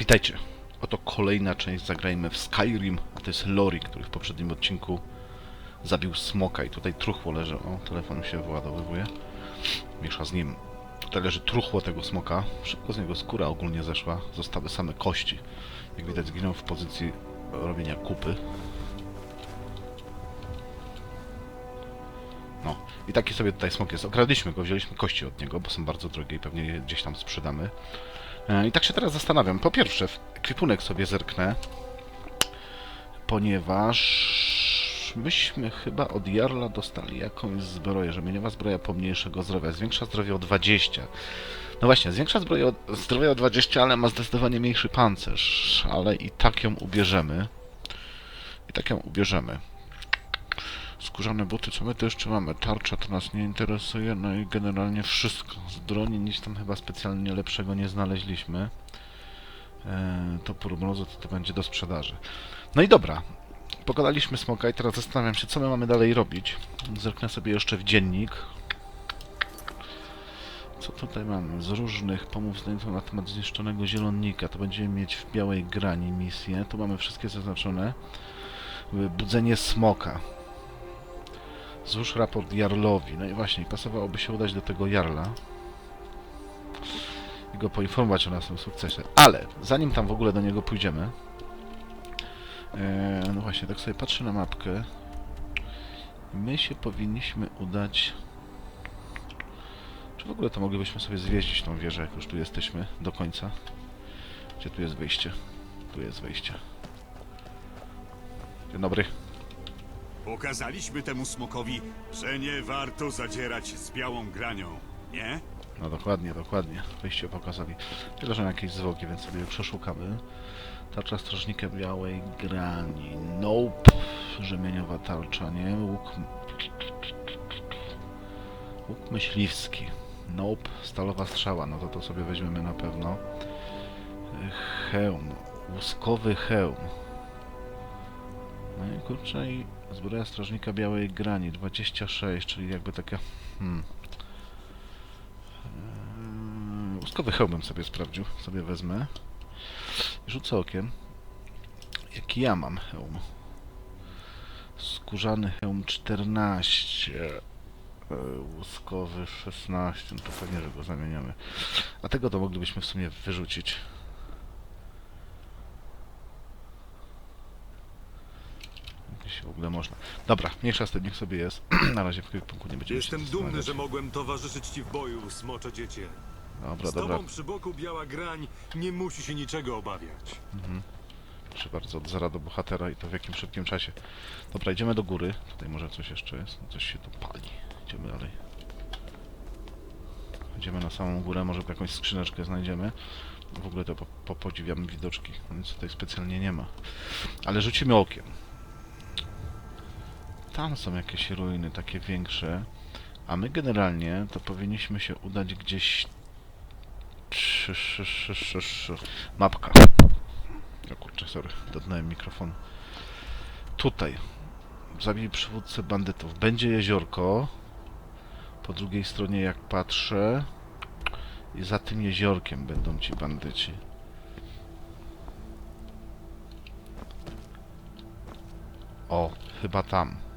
Witajcie. Oto kolejna część Zagrajmy w Skyrim, a to jest Lori, który w poprzednim odcinku zabił smoka i tutaj truchło leży. O, telefon się wyładowywuje. Miesza z nim. Tutaj leży truchło tego smoka. Szybko z niego skóra ogólnie zeszła. Zostały same kości. Jak widać zginął w pozycji robienia kupy. No. I taki sobie tutaj smok jest. Okradliśmy go, wzięliśmy kości od niego, bo są bardzo drogie i pewnie je gdzieś tam sprzedamy. E, I tak się teraz zastanawiam. Po pierwsze, w ekwipunek sobie zerknę, ponieważ myśmy chyba od Jarla dostali jakąś zbroję, rzemieniowa zbroja pomniejszego zdrowia. Zwiększa zdrowie o 20. No właśnie, zwiększa zbroję o, zdrowie o 20, ale ma zdecydowanie mniejszy pancerz. Ale i tak ją ubierzemy. I tak ją ubierzemy. Skórzane buty, co my tu jeszcze mamy? Tarcza to nas nie interesuje, no i generalnie wszystko. Z broni nic tam chyba specjalnie lepszego nie znaleźliśmy. Eee, to mrozu to, to będzie do sprzedaży. No i dobra. Pogadaliśmy smoka i teraz zastanawiam się, co my mamy dalej robić. Zerknę sobie jeszcze w dziennik. Co tutaj mamy? Z różnych pomów znajomych na temat zniszczonego zielonnika. To będziemy mieć w białej grani misję. Tu mamy wszystkie zaznaczone. Budzenie smoka. Złóż raport Jarlowi. No i właśnie, pasowałoby się udać do tego Jarla i go poinformować o naszym sukcesie. Ale zanim tam w ogóle do niego pójdziemy, e, no właśnie, tak sobie patrzę na mapkę. My się powinniśmy udać. Czy w ogóle to moglibyśmy sobie zwiedzić tą wieżę, jak już tu jesteśmy do końca? Gdzie tu jest wyjście? Tu jest wyjście. Dzień dobry. Pokazaliśmy temu smokowi, że nie warto zadzierać z białą granią, nie? No dokładnie, dokładnie. Wyjście pokazali. Tyle, że jakieś zwłoki, więc sobie je przeszukamy. Tarcza strażnika białej grani. Nope. Rzemieniowa tarcza, nie? Łuk... Łuk myśliwski. Nope. Stalowa strzała, no to to sobie weźmiemy na pewno. Hełm. Łuskowy hełm. No i kurczę i zbroja strażnika białej grani 26, czyli jakby taka... Hmm. Eee, Łuskowy sobie sprawdził, sobie wezmę. Rzucę okiem. Jaki ja mam hełm? Skórzany hełm 14. eee, Łuskowy 16. No to pewnie, że go zamieniamy. A tego to moglibyśmy w sumie wyrzucić. Jeśli w ogóle można. Dobra, mniejsza z tym, niech sobie jest. Na razie w punku nie będziemy Jestem się dumny, że mogłem towarzyszyć ci w boju, smocze dziecię. Dobra, Z dobra. tobą przy boku biała grań nie musi się niczego obawiać. Proszę bardzo, od zera do bohatera i to w jakim szybkim czasie. Dobra, idziemy do góry. Tutaj może coś jeszcze jest. No, Coś się tu pali. Idziemy dalej. Idziemy na samą górę, może jakąś skrzyneczkę znajdziemy. W ogóle to po, po podziwiamy widoczki, więc tutaj specjalnie nie ma. Ale rzucimy okiem. Tam są jakieś ruiny, takie większe. A my generalnie to powinniśmy się udać gdzieś... Szy, szy, szy, szy, szy. Mapka. O kurczę, sorry, dotknąłem mikrofon. Tutaj. Zabij przywódcę bandytów. Będzie jeziorko. Po drugiej stronie, jak patrzę. I za tym jeziorkiem będą ci bandyci. O, chyba tam.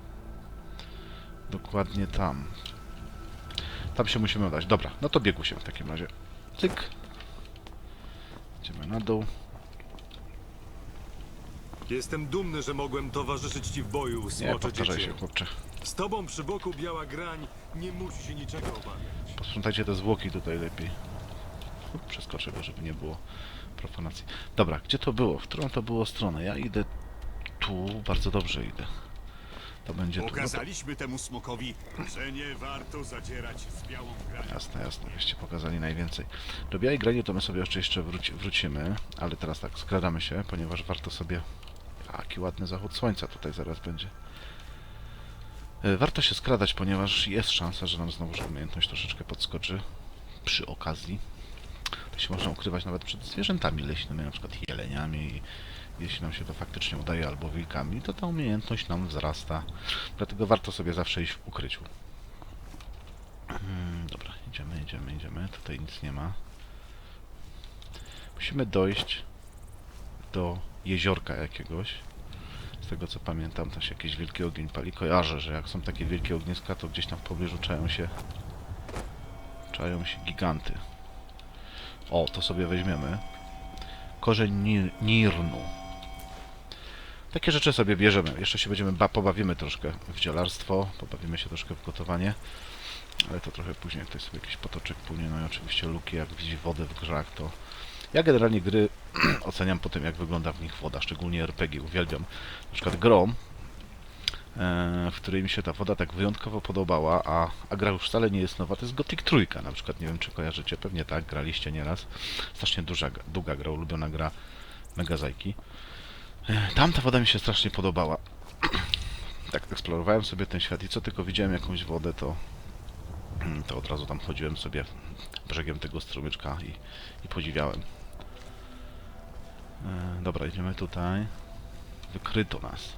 Dokładnie tam. Tam się musimy udać. Dobra, no to biegu się w takim razie. Cyk. Idziemy na dół. Jestem dumny, że mogłem towarzyszyć ci w boju, Nie, smocze powtarzaj dziecię. się, chłopcze. Z tobą przy boku biała grań nie musi się niczego obawiać. Posprzątajcie te zwłoki tutaj lepiej. Up, Przeskoczę go, żeby nie było profanacji. Dobra, gdzie to było? W którą to było stronę? Ja idę tu, bardzo dobrze idę. To będzie tu. Pokazaliśmy temu smokowi, że nie warto zadzierać z białą granią. jasne, jasne, byście pokazali najwięcej. Do białej grani to my sobie jeszcze, jeszcze wróci, wrócimy, ale teraz tak, skradamy się, ponieważ warto sobie... Jaki ładny zachód słońca tutaj zaraz będzie. E, Warto się skradać, ponieważ jest szansa, że nam znowu umiejętność troszeczkę podskoczy przy okazji. To się można ukrywać nawet przed zwierzętami leśnymi, na przykład jeleniami. Jeśli nam się to faktycznie udaje, albo wilkami, to ta umiejętność nam wzrasta. Dlatego warto sobie zawsze iść w ukryciu. Mm, Dobra, idziemy, idziemy, idziemy. Tutaj nic nie ma. Musimy dojść do jeziorka jakiegoś. Z tego co pamiętam, tam się jakiś wielki ogień pali. Kojarzę, że jak są takie wielkie ogniska, to gdzieś tam w pobliżu czają się czają się giganty. O, to sobie weźmiemy. Korzeń nir nirnu. Takie rzeczy sobie bierzemy. Jeszcze się będziemy ba pobawimy troszkę w dzielarstwo, pobawimy się troszkę w gotowanie. Ale to trochę później. Tutaj sobie jakiś potoczek płynie. No i oczywiście luki, jak widzi wodę w grzach, to... Ja generalnie gry oceniam po tym, jak wygląda w nich woda, szczególnie RPG. Uwielbiam na przykład Grom, e, w której mi się ta woda tak wyjątkowo podobała, a, a gra już wcale nie jest nowa, to jest Gothic Trójka na przykład, nie wiem czy kojarzycie, pewnie tak, graliście nieraz. Strasznie duża, długa gra, ulubiona gra Megazajki. E, Tam ta woda mi się strasznie podobała. tak eksplorowałem sobie ten świat i co tylko widziałem jakąś wodę, to to od razu tam chodziłem sobie brzegiem tego strumyczka i, i podziwiałem. E, dobra, idziemy tutaj. Wykryto nas.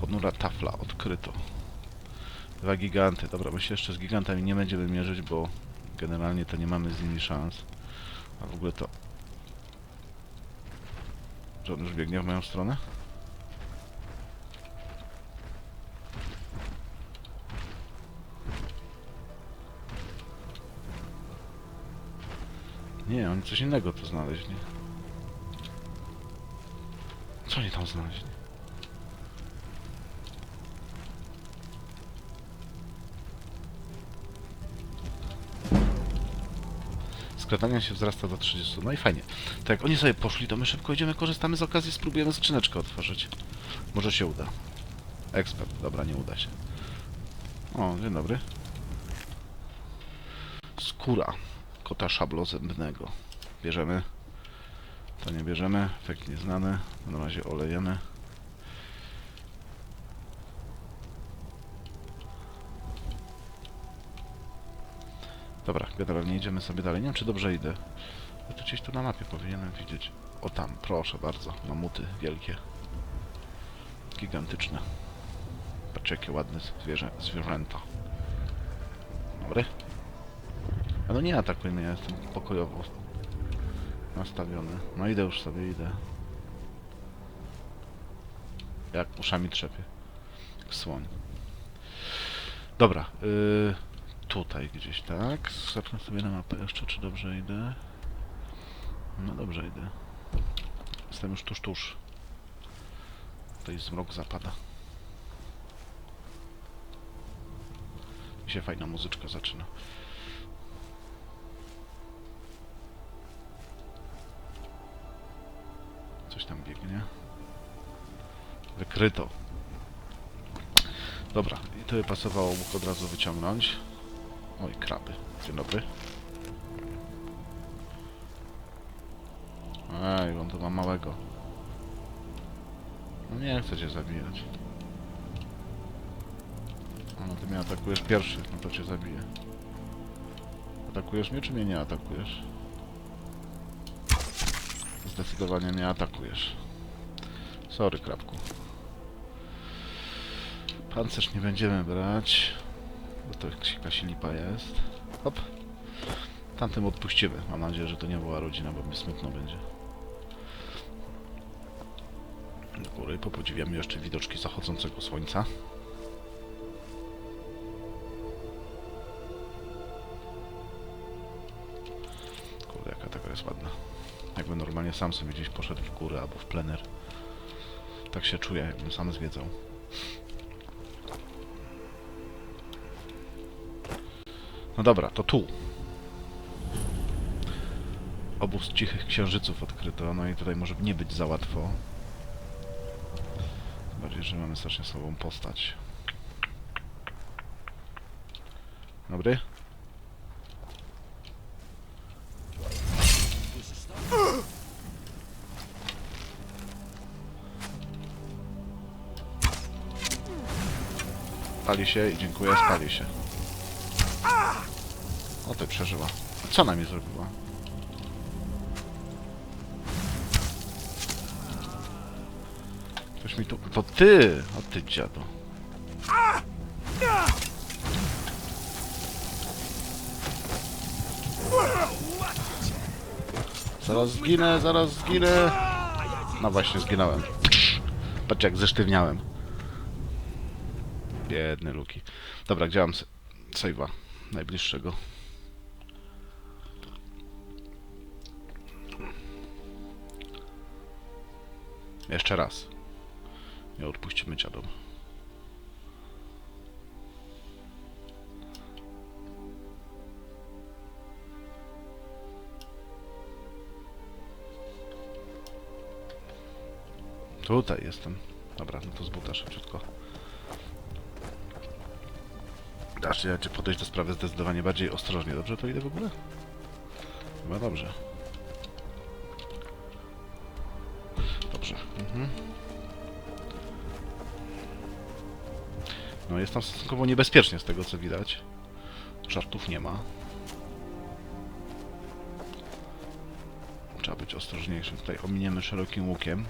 Ponura tafla, odkryto. Dwa giganty. Dobra, my się jeszcze z gigantami nie będziemy mierzyć, bo generalnie to nie mamy z nimi szans. A w ogóle to... Czy on już biegnie w moją stronę? Nie, oni coś innego tu znaleźli. Co oni tam znaleźli? Skradania się wzrasta do 30. No i fajnie. Tak oni sobie poszli, to my szybko idziemy, korzystamy z okazji, spróbujemy skrzyneczkę otworzyć. Może się uda. Ekspert. Dobra, nie uda się. O, dzień dobry. Skóra kota szablozębnego. Bierzemy. To nie bierzemy. Efekt nieznany. Na razie olejemy. Dobra, generalnie idziemy sobie dalej. Nie wiem, czy dobrze idę. Ja to gdzieś tu na mapie powinienem widzieć. O tam, proszę bardzo. Mamuty wielkie. Gigantyczne. Patrzcie, jakie ładne zwierzę, zwierzęta. Dobry. A no nie atakuj mnie, ja jestem pokojowo nastawiony. No idę już sobie, idę. Jak uszami trzepie. Słoń. Dobra, yy, tutaj gdzieś, tak? Zerknę sobie na mapę jeszcze, czy dobrze idę. No dobrze idę. Jestem już tuż, tuż. Tutaj zmrok zapada. I się fajna muzyczka zaczyna. Coś tam biegnie. Wykryto. Dobra, i to by pasowało łuk od razu wyciągnąć. Oj, kraby. Dzień dobry. Ej, on to ma małego. No nie chcę cię zabijać. No ty mnie atakujesz pierwszy, no to cię zabiję. Atakujesz mnie, czy mnie nie atakujesz? Zdecydowanie nie atakujesz. Sorry, krapku. Pancerz nie będziemy brać. Bo to jakaś lipa jest. Hop. Tamtym odpuścimy. Mam nadzieję, że to nie była rodzina, bo mi smutno będzie. Do góry popodziwiamy jeszcze widoczki zachodzącego słońca. Kurde, jaka taka jest ładna. Jakbym normalnie sam sobie gdzieś poszedł w górę albo w plener. Tak się czuję, jakbym sam zwiedzał. No dobra, to tu. Obóz cichych księżyców odkryto, no i tutaj może nie być za łatwo. Tym Bardziej, że mamy strasznie słabą postać. Dobry? Spali się i dziękuję, spali się. O, ty przeżyła. Co na mnie zrobiła? Ktoś mi tu... To ty! O ty dziadu. Zaraz zginę, zaraz zginę. No właśnie, zginąłem. Patrz jak zesztywniałem. Biedny Luki. Dobra, gdzie mam save'a? Najbliższego. Jeszcze raz. Nie odpuścimy dziadom. Tutaj jestem. Dobra, no to z buta szybciutko. Dasz ja cię podejść do sprawy zdecydowanie bardziej ostrożnie. Dobrze to idę w ogóle? Chyba dobrze. No jest tam stosunkowo niebezpiecznie z tego co widać. Żartów nie ma. Trzeba być ostrożniejszym. Tutaj ominiemy szerokim łukiem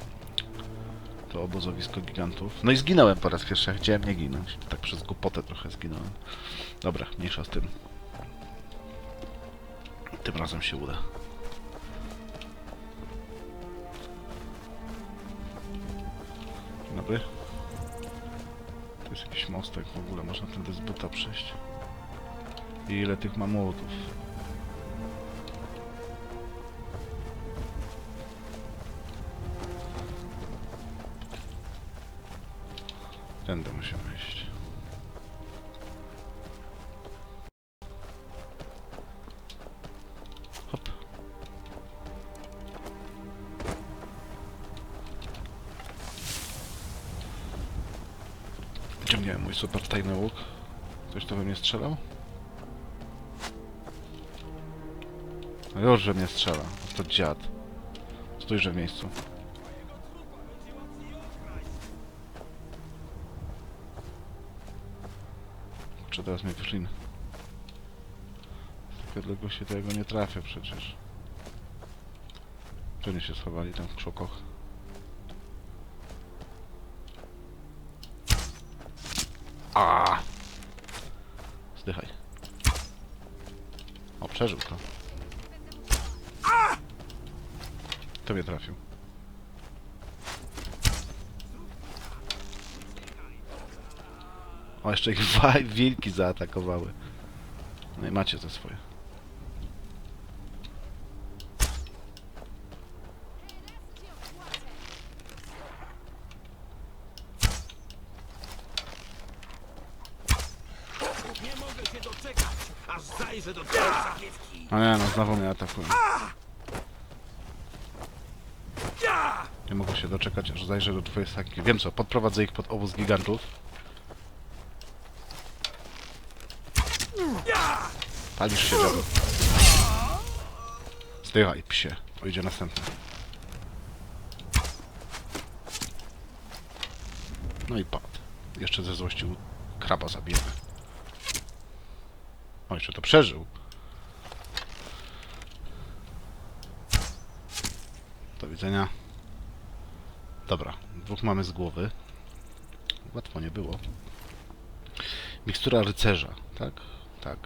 to obozowisko gigantów. No i zginąłem po raz pierwszy, chciałem nie ginąć. Tak przez głupotę trochę zginąłem. Dobra, mniejsza z tym. Tym razem się uda. Dobry. Tu jest jakiś mostek w ogóle, można tędy z buta przejść. I ile tych mamutów. Tędy musimy iść. Mój super tajny łuk. Ktoś to we mnie strzelał? No już, że mnie strzela. To dziad. Stójże w miejscu. Czy teraz mnie flin? Z takiej odległości to nie trafię przecież. Czy nie się schowali tam w krzokoch? A! Zdychaj. O, przeżył to. To mnie trafił. O, jeszcze ich dwa wilki zaatakowały. No i macie te swoje. Nie mogę się doczekać, aż zajrzę do twojej sakiewki. A nie, no znowu mnie atakują. Nie mogę się doczekać, aż zajrzę do twojej saki. Wiem co, podprowadzę ich pod obóz gigantów. Palisz się, dziadu. Zdychaj, psie. O, idzie następny. No i padł. Jeszcze ze złości kraba zabijemy. O, jeszcze to przeżył. Widzenia. Dobra, dwóch mamy z głowy. Łatwo nie było. Mikstura rycerza, tak? Tak.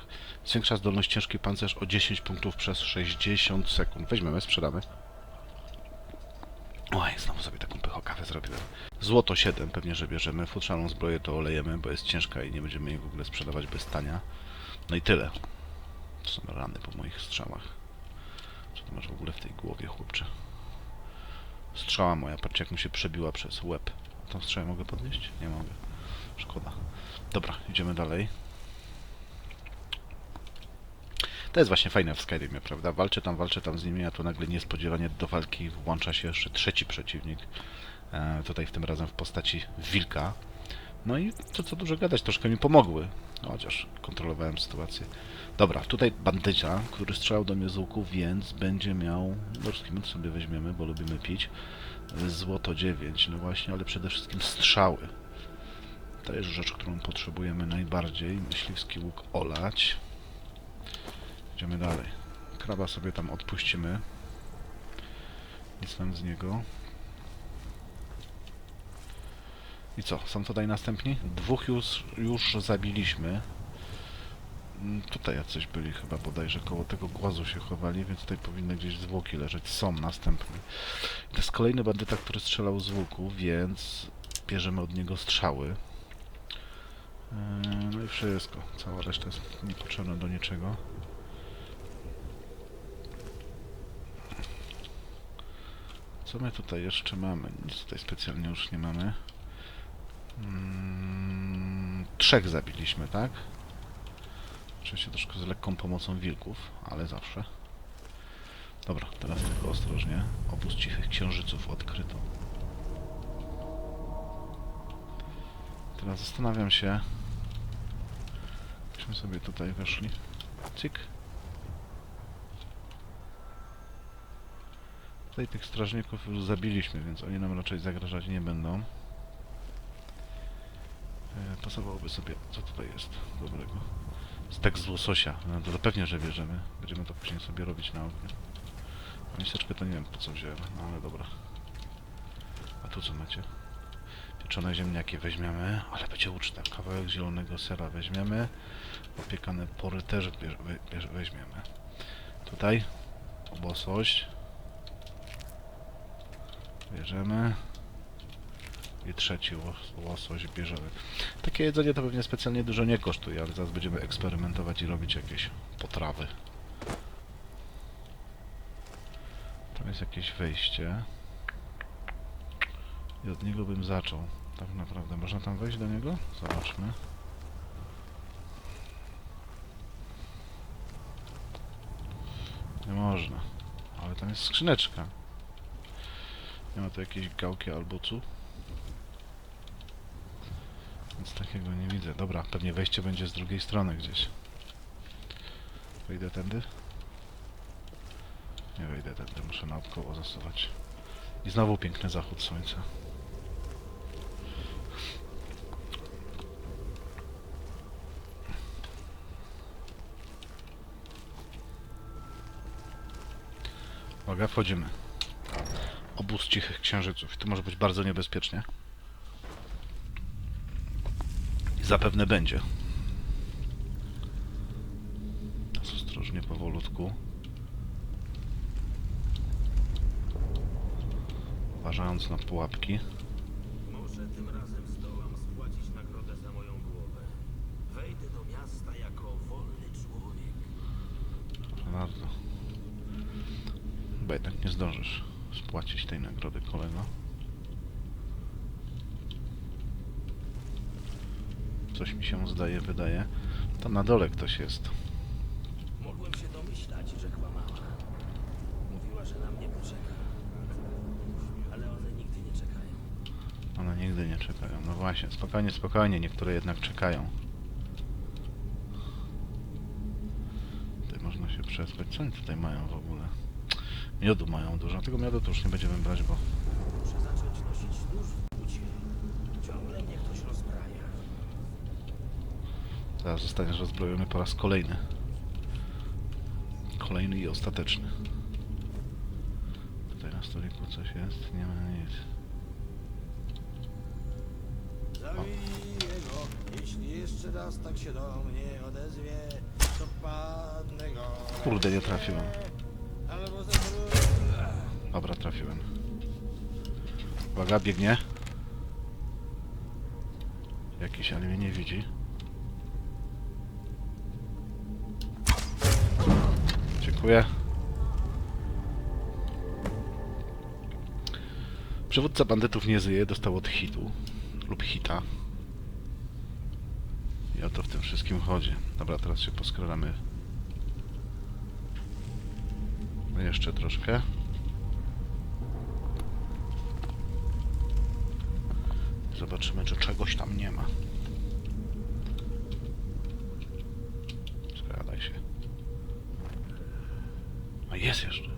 Zwiększa zdolność ciężki pancerz o 10 punktów przez 60 sekund. Weźmiemy, sprzedamy. Oj, znowu sobie taką pychokawę zrobiłem. Złoto 7 pewnie, że bierzemy. Futrzaną zbroję to olejemy, bo jest ciężka i nie będziemy jej w ogóle sprzedawać bez tania. No i tyle. To są rany po moich strzałach. Co ty masz w ogóle w tej głowie, chłopcze? Strzała moja, patrzcie jak mi się przebiła przez łeb. Tą strzałę mogę podnieść? Nie mogę. Szkoda. Dobra, idziemy dalej. To jest właśnie fajne w Skyrimie, prawda? Walczę tam, walczę tam z nimi, a tu nagle niespodziewanie do walki włącza się jeszcze trzeci przeciwnik. E, tutaj w tym razem w postaci wilka. No i to co dużo gadać, troszkę mi pomogły. Chociaż kontrolowałem sytuację. Dobra, tutaj bandycia, który strzelał do mnie z łuku, więc będzie miał... Dorski sobie weźmiemy, bo lubimy pić. Złoto 9, no właśnie, ale przede wszystkim strzały. To jest rzecz, którą potrzebujemy najbardziej. Myśliwski łuk olać. Idziemy dalej. Kraba sobie tam odpuścimy. Nic nam z niego. I co? Są tutaj następni? Dwóch już, już zabiliśmy. Mm, Tutaj jacyś byli chyba bodajże koło tego głazu się chowali, więc tutaj powinny gdzieś zwłoki leżeć. Są następne. To jest kolejny bandyta, który strzelał z łuku, więc bierzemy od niego strzały. Eee, No i wszystko. Cała reszta jest niepotrzebna do niczego. Co my tutaj jeszcze mamy? Nic tutaj specjalnie już nie mamy. Mm, trzech zabiliśmy, tak? Oczywiście troszkę z lekką pomocą wilków, ale zawsze. Dobra, teraz tylko ostrożnie. Obóz cichych księżyców odkryto. Teraz zastanawiam się. Byśmy sobie tutaj weszli. Cyk. Tutaj tych strażników już zabiliśmy, więc oni nam raczej zagrażać nie będą. E, pasowałoby sobie... Co tutaj jest dobrego? Stek z łososia. No to pewnie, że bierzemy. Będziemy to później sobie robić na ogniu. A miseczkę to nie wiem po co wziąłem, no ale dobra. A tu co macie? Pieczone ziemniaki weźmiemy, ale będzie uczta. Kawałek zielonego sera weźmiemy. Opiekane pory też bierz, bierz, weźmiemy. Tutaj obosość. Bierzemy. I trzeci łos, łosoś bierzemy. Takie jedzenie to pewnie specjalnie dużo nie kosztuje, ale zaraz będziemy eksperymentować i robić jakieś potrawy. Tam jest jakieś wejście. I od niego bym zaczął. Tak naprawdę. Można tam wejść do niego? Zobaczmy. Nie można. Ale tam jest skrzyneczka. Nie ma tu jakiejś gałki albo cu. Takiego nie widzę. Dobra, pewnie wejście będzie z drugiej strony gdzieś. Wejdę tędy? Nie wejdę tędy, muszę naokoło zasuwać. I znowu piękny zachód słońca. Uwaga, wchodzimy. Obóz cichych księżyców. To może być bardzo niebezpiecznie. I zapewne będzie. Teraz ostrożnie, powolutku. Uważając na pułapki. Może tym razem zdołam spłacić nagrodę za moją głowę. Wejdę do miasta jako wolny człowiek. Proszę bardzo. Chyba jednak nie zdążysz spłacić tej nagrody, kolego. Coś mi się zdaje, wydaje. Tam na dole ktoś jest. Mogłem się domyślać, że kłamała. Mówiła, że na mnie poczeka. Ale one nigdy nie czekają. One nigdy nie czekają. No właśnie, spokojnie, spokojnie. Niektóre jednak czekają. Tutaj można się przespać. Co oni tutaj mają w ogóle? Miodu mają dużo. Tego miodu to już nie będziemy brać, bo Muszę zacząć nosić nóż w bucie. Ciągle mnie ktoś rozbraja. Zaraz zostaniesz rozbrojony po raz kolejny. Kolejny i ostateczny. Tutaj na stoliku coś jest? Nie ma nic. Zabiję go, jeśli jeszcze raz tak się do mnie odezwie, to padnę go. Kurde, nie trafiłem. Albo. Dobra, trafiłem. Uwaga, biegnie. Jakiś, ale mnie nie widzi. Dziękuję. Przywódca bandytów nie żyje, dostał od hitu. Lub hita. I o to w tym wszystkim chodzi. Dobra, teraz się poskrolamy. Jeszcze troszkę. Zobaczymy, czy czegoś tam nie ma. Jest jeszcze.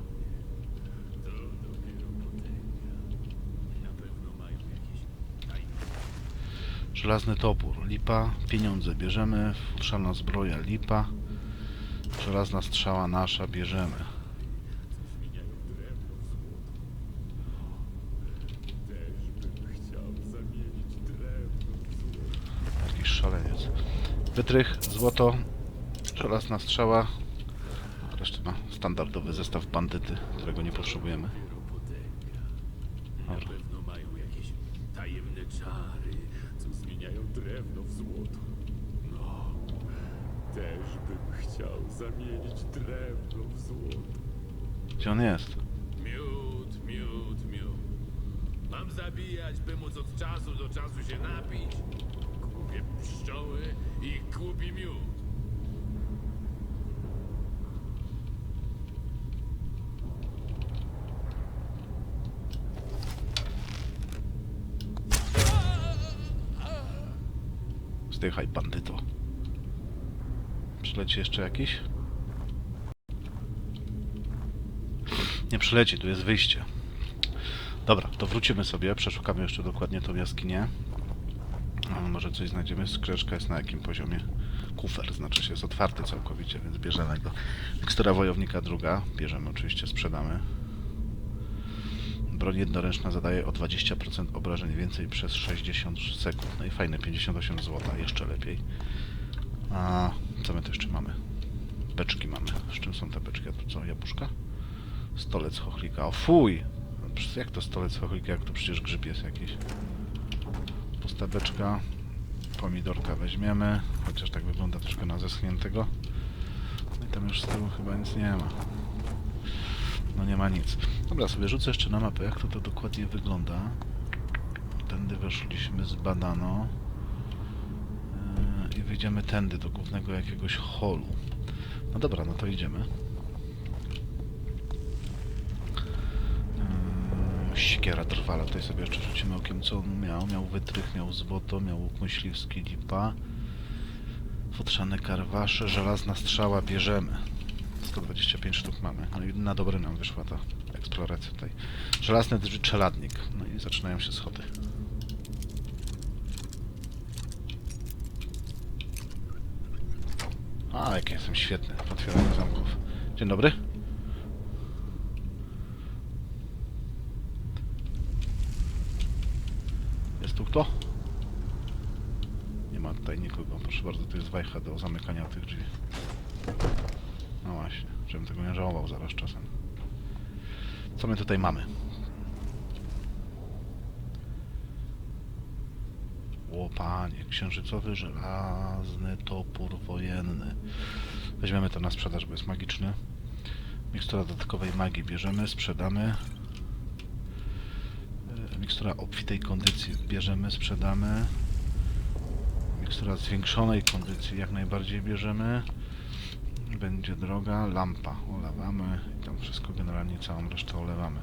Żelazny topór, lipa, pieniądze bierzemy, futrzana zbroja, lipa, żelazna strzała nasza bierzemy. Jakiś szaleniec. Wytrych, złoto, Żelazna strzała. A Reszta ma standardowy zestaw bandyty, którego nie potrzebujemy. Na pewno mają jakieś tajemne czary, co zmieniają drewno w złoto. No, też bym chciał zamienić drewno w złoto. Gdzie on jest? Miód, miód, miód. Mam zabijać, by móc od czasu do czasu się napić. Kupię pszczoły i kupi miód. Zdychaj, bandyto. Przyleci jeszcze jakiś? Nie przyleci, tu jest wyjście. Dobra, to wrócimy sobie, przeszukamy jeszcze dokładnie tą jaskinię. Może coś znajdziemy. Skrzeczka jest na jakim poziomie? Kufer, znaczy się jest otwarty całkowicie, więc bierzemy go. Mikstura wojownika druga, bierzemy oczywiście, sprzedamy. Broń jednoręczna zadaje o 20% obrażeń więcej przez 60 sekund. No i fajne, 58 zł, jeszcze lepiej. A co my tu jeszcze mamy? Beczki mamy. Z czym są te beczki? A tu co, jabłuszka? Stolec chochlika. O fuj! No Jak to stolec chochlika, jak to przecież grzyb jest jakiś. Pusta beczka. Pomidorka weźmiemy, chociaż tak wygląda troszkę na zeschniętego. No i tam już z tyłu chyba nic nie ma. No nie ma nic. Dobra, sobie rzucę jeszcze na mapę, jak to, to dokładnie wygląda. Tędy weszliśmy, zbadano. Yy, I wyjdziemy tędy do głównego jakiegoś holu. No dobra, no to idziemy. Yy, Siekiera trwala, tutaj sobie jeszcze rzucimy okiem co on miał. Miał wytrych, miał złoto, miał łuk myśliwski, lipa. Futrzane karwasze, żelazna strzała bierzemy. 125 sztuk mamy. No i na dobre nam wyszła ta eksploracja tutaj. Żelazny czeladnik. No i zaczynają się schody. A, jaki jestem świetny w otwieraniu zamków. Dzień dobry. Jest tu kto? Nie ma tutaj nikogo. Proszę bardzo, tu jest wajcha do zamykania tych drzwi. No właśnie, żebym tego nie żałował zaraz czasem. Co my tutaj mamy? O panie, księżycowy żelazny topór wojenny. Weźmiemy to na sprzedaż, bo jest magiczny. Mikstura dodatkowej magii bierzemy, sprzedamy. E, Mikstura obfitej kondycji bierzemy, sprzedamy. Mikstura zwiększonej kondycji jak najbardziej bierzemy. Będzie droga, lampa olewamy i tam wszystko generalnie całą resztę olewamy.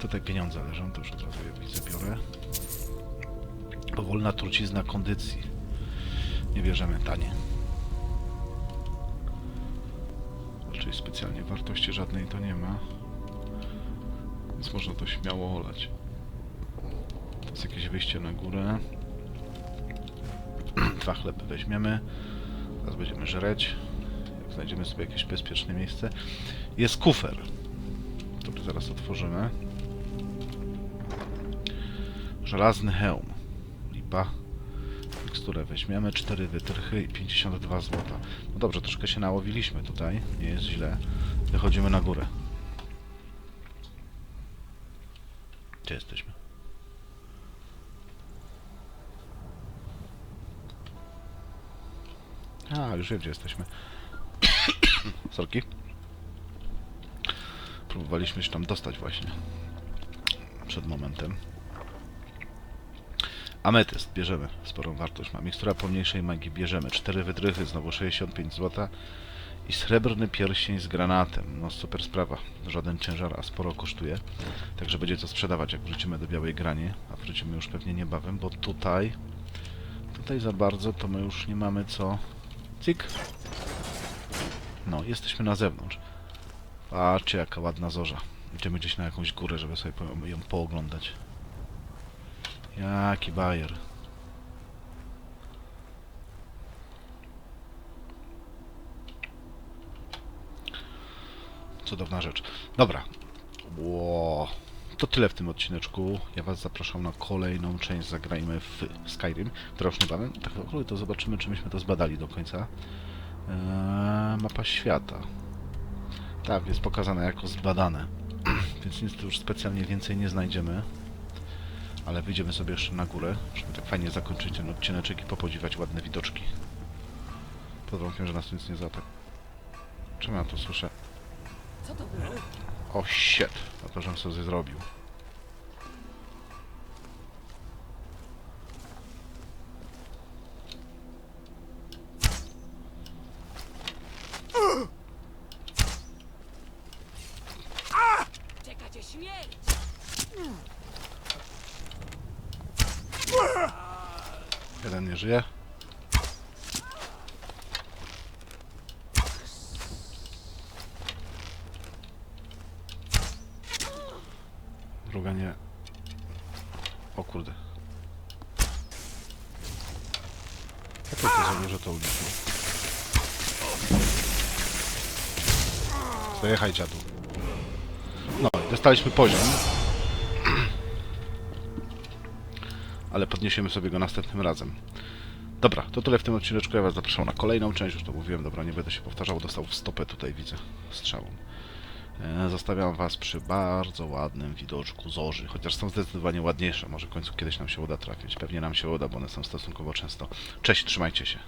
Tutaj pieniądze leżą, to już od razu je widzę, biorę. Powolna trucizna kondycji. Nie bierzemy tanie. Raczej specjalnie wartości żadnej to nie ma. Więc można to śmiało olać. To jest jakieś wyjście na górę. Dwa chleby weźmiemy. Teraz będziemy żreć. Znajdziemy sobie jakieś bezpieczne miejsce. Jest kufer, który zaraz otworzymy. Żelazny hełm. Lipa. Miksturę weźmiemy. 4 wytrychy i 52 złota. No dobrze, troszkę się nałowiliśmy tutaj. Nie jest źle. Wychodzimy na górę. Gdzie jesteśmy? A, już wiem gdzie jesteśmy. Sorki. Próbowaliśmy się tam dostać właśnie. Przed momentem. Ametyst bierzemy. Sporą wartość ma. Mikstura pomniejszej magii bierzemy. 4 wydrychy, znowu 65 zł. I srebrny pierścień z granatem. No super sprawa. Żaden ciężar, a sporo kosztuje. Także będzie co sprzedawać, jak wrócimy do Białej Grani. A wrócimy już pewnie niebawem, bo tutaj... Tutaj za bardzo to my już nie mamy co... Cyk. No, jesteśmy na zewnątrz. Patrzcie, jaka ładna zorza. Idziemy gdzieś na jakąś górę, żeby sobie ją pooglądać. Jaki bajer. Cudowna rzecz. Dobra. Ło. To tyle w tym odcineczku. Ja Was zapraszam na kolejną część. Zagrajmy w Skyrim, która już niebawem. Tak w ogóle to zobaczymy, czy myśmy to zbadali do końca. Eee, mapa świata. Tak, jest pokazane jako zbadane. Więc nic tu już specjalnie więcej nie znajdziemy. Ale wyjdziemy sobie jeszcze na górę, żeby tak fajnie zakończyć ten odcineczek i popodziwiać ładne widoczki. Pod warunkiem, że nas nic nie zaatakuje. Czemu ja to słyszę? Co to było? O shit! A to, żem sobie zrobił. Jeden nie żyje. Druga nie. O kurde. Jak to zrobił, że to uniknął? Zajechaj dziadu. No dostaliśmy poziom. Ale podniesiemy sobie go następnym razem. Dobra, to tyle w tym odcineczku. Ja Was zapraszam na kolejną część. Już to mówiłem, dobra, nie będę się powtarzał. Dostał w stopę tutaj, widzę, strzałą. E, Zostawiam Was przy bardzo ładnym widoczku zorzy, chociaż są zdecydowanie ładniejsze. Może w końcu kiedyś nam się uda trafić. Pewnie nam się uda, bo one są stosunkowo często. Cześć, trzymajcie się.